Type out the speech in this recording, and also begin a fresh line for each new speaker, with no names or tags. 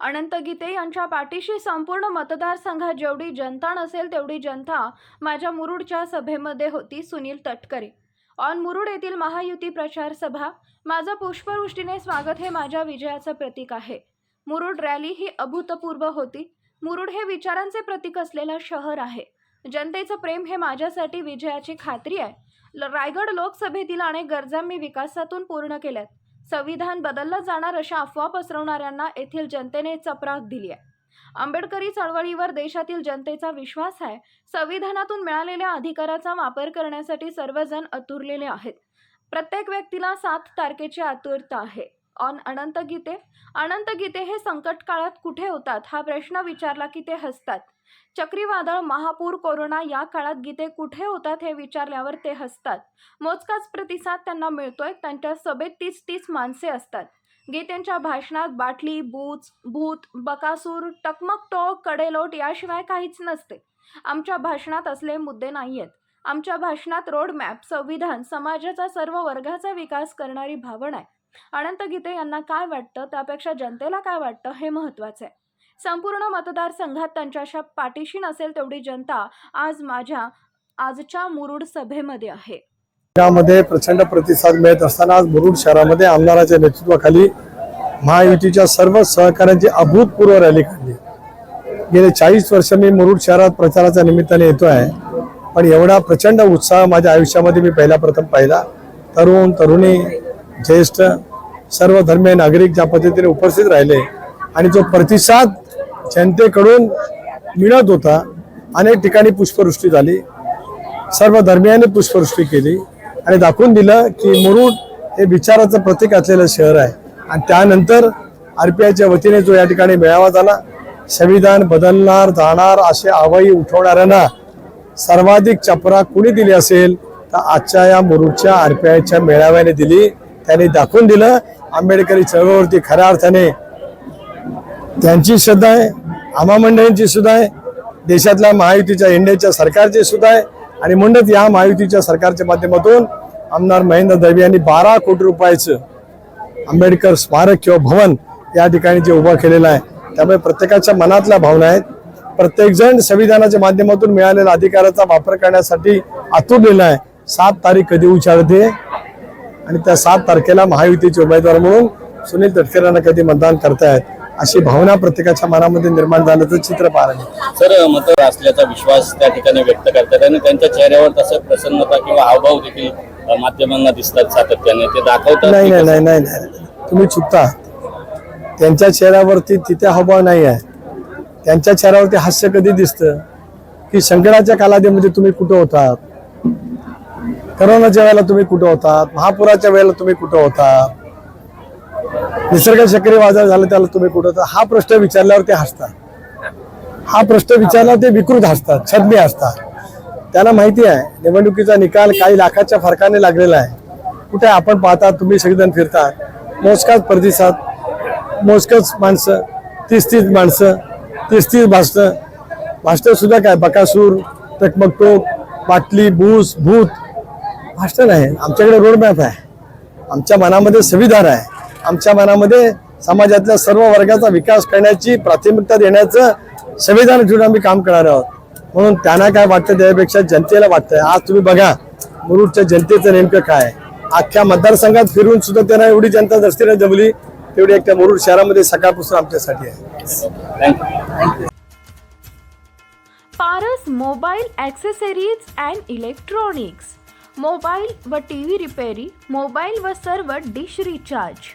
अनंत गीते यांच्या पाठीशी संपूर्ण मतदारसंघात जेवढी जनता नसेल तेवढी जनता माझ्या मुरुडच्या सभेमध्ये होती सुनील तटकरे. ऑन मुरुड येथील महायुती प्रचार सभा. माझं पुष्पवृष्टीने स्वागत हे माझ्या विजयाचं प्रतीक आहे. मुरुड रॅली ही अभूतपूर्व होती. मुरुड हे विचारांचे प्रतीक असलेलं शहर आहे. जनतेचं प्रेम हे माझ्यासाठी विजयाची खात्री आहे. ल- रायगड लोकसभेतील अनेक गरजा मी विकासातून पूर्ण केल्यात. संविधान बदललं जाणार अशा अफवा पसरवणाऱ्यांना येथील जनतेने चपराक दिली आहे. आंबेडकरी चळवळीवर देशातील जनतेचा विश्वास आहे. संविधानातून मिळालेल्या अधिकाराचा वापर करण्यासाठी सर्वजण अतुरलेले आहेत. प्रत्येक व्यक्तीला सात तारखेची आतुरता आहे. ऑन अनंत गीते? अनंत गीते हे संकट काळात कुठे होतात? हा प्रश्न विचारला की ते हसतात. चक्रीवादळ महापूर कोरोना या काळात गीते कुठे होतात हे विचारल्यावर ते हसतात. मोजकाच प्रतिसाद त्यांना मिळतोय त्यांच्या सभेत तीस तीस माणसे असतात. गीतेंच्या भाषणात बाटली बूच भूत बकासूर टकमकटोक कडेलोट याशिवाय काहीच नसते. आमच्या भाषणात असले मुद्दे नाही आहेत आमच्या भाषणात रोडमॅप संविधान समाजाचा सर्व वर्गाचा विकास करणारी भावना आहे. अनंत गीते यांना काय वाटतं? त्यापेक्षा जनतेला काय वाटतं? हे महत्त्वाचं आहे. संपूर्ण मतदारसंघात त्यांच्याशा पाठीशी नसेल तेवढी जनता आज माझ्या आजच्या मुरुड सभेमध्ये आहे.
यामध्ये प्रचंड प्रतिसाद मिळत असताना आज मुरुड शहरामध्ये आमदाराच्या नेतृत्वाखाली महायुतीच्या सर्व सहकार्यांची अभूतपूर्व रॅली काढली. गेले चाळीस वर्ष मी मुरुड शहरात प्रचाराच्या निमित्ताने येतो आहे पण एवढा प्रचंड उत्साह माझ्या आयुष्यामध्ये मी पहिला प्रथम पाहिला. तरुण तरुणी ज्येष्ठ सर्व धर्मीय नागरिक ज्या पद्धतीने उपस्थित राहिले आणि जो प्रतिसाद जनतेकडून मिळत होता. अनेक ठिकाणी पुष्पवृष्टी झाली. सर्व धर्मियांनी पुष्पवृष्टी केली. आणि दाखवून दिलं की मुरुड हे विचाराचं प्रतीक असलेलं शहर आहे. आणि त्यानंतर आर पी आयच्या वतीने जो या ठिकाणी मेळावा झाला संविधान बदलणार जाणार असे आवाई उठवणाऱ्यांना सर्वाधिक चपरा कुणी दिली असेल तर आजच्या या मुरुडच्या आर पी आयच्या मेळाव्याने दिली. त्यांनी दाखवून दिलं आंबेडकरी चळवळीवरती खऱ्या अर्थाने त्यांची श्रद्धा आहे आम्हा मंडळींची सुद्धा आहे देशातल्या महायुतीच्या एनडीएच्या सरकारची सुद्धा आहे. आणि म्हणत या महायुतीच्या सरकारच्या माध्यमातून आमदार महेंद्र दळवी यांनी बारा कोटी रुपयाचं आंबेडकर स्मारक किंवा भवन या ठिकाणी जे उभं केलेलं आहे त्यामुळे प्रत्येकाच्या मनातल्या भावना आहेत. प्रत्येकजण संविधानाच्या माध्यमातून मिळालेल्या अधिकाराचा वापर करण्यासाठी आतुरलेला आहे. सात तारीख कधी उचारते आणि त्या सात तारखेला महायुतीचे उमेदवार म्हणून सुनील तटकरेंना कधी मतदान करतायत? अशी भावना प्रत्येकाच्या मनामध्ये निर्माण झाल्याचं चित्र पाहायला मिळतं.
सर मतदार असल्याचा विश्वास त्या ठिकाणी व्यक्त करतात आणि त्यांच्या चेहऱ्यावर तसं प्रसन्नता किंवा हावभाव देखील माध्यमांना दिसतात सातत्याने. ते दाखवतात
नाही नाही नाही नाही नाही. तुम्ही चुकता. त्यांच्या चेहऱ्यावरती तिथे हावभाव नाही आहे. त्यांच्या चेहऱ्यावरती हास्य कधी दिसतं? की संकटाच्या कालावधीमध्ये तुम्ही कुठं होतात? करोनाच्या वेळेला तुम्ही कुठं होतात? महापुराच्या वेळेला तुम्ही कुठं होतात? निसर्ग चक्रीवादळ झालं त्याला तुम्ही कुठं हा प्रश्न विचारल्यावर ते हसतात. हा प्रश्न विचारल्यावर ते विकृत हसतात छद्मी हसतात. त्यांना माहिती आहे निवडणुकीचा निकाल काही लाखाच्या फरकाने लागलेला आहे. कुठे आपण पाहता तुम्ही सगळेजण फिरता मोजकाच प्रतिसाद मोजकच माणसं तीस तीस माणसं तीस तीस भाषणं भाषणं सुद्धा काय बकासूर टकमकटोक बाटली बूस भूत. भाषण आहे आमच्याकडे रोडमॅप आहे. आमच्या मनामध्ये संविधान आहे. आमच्या मनामध्ये समाजातल्या सर्व वर्गाचा विकास करण्याची प्राथमिकता देण्याचं संविधान ठेवून आम्ही काम करणार आहोत. म्हणून त्यांना काय वाटतं त्यापेक्षा जनतेला वाटतंय. आज तुम्ही बघा मुरुडच्या जनतेचं नेमकं काय अख्ख्या मतदारसंघात फिरून सुद्धा त्यांना एवढी जनता दृष्टीने जमली तेवढी एक त्या मुरुड शहरामध्ये सकाळपासून आमच्यासाठी आहे.
Paras mobile accessories and electronics. Mobile व टी व्ही रिपेरी मोबाईल व सर्व डिश रिचार्ज.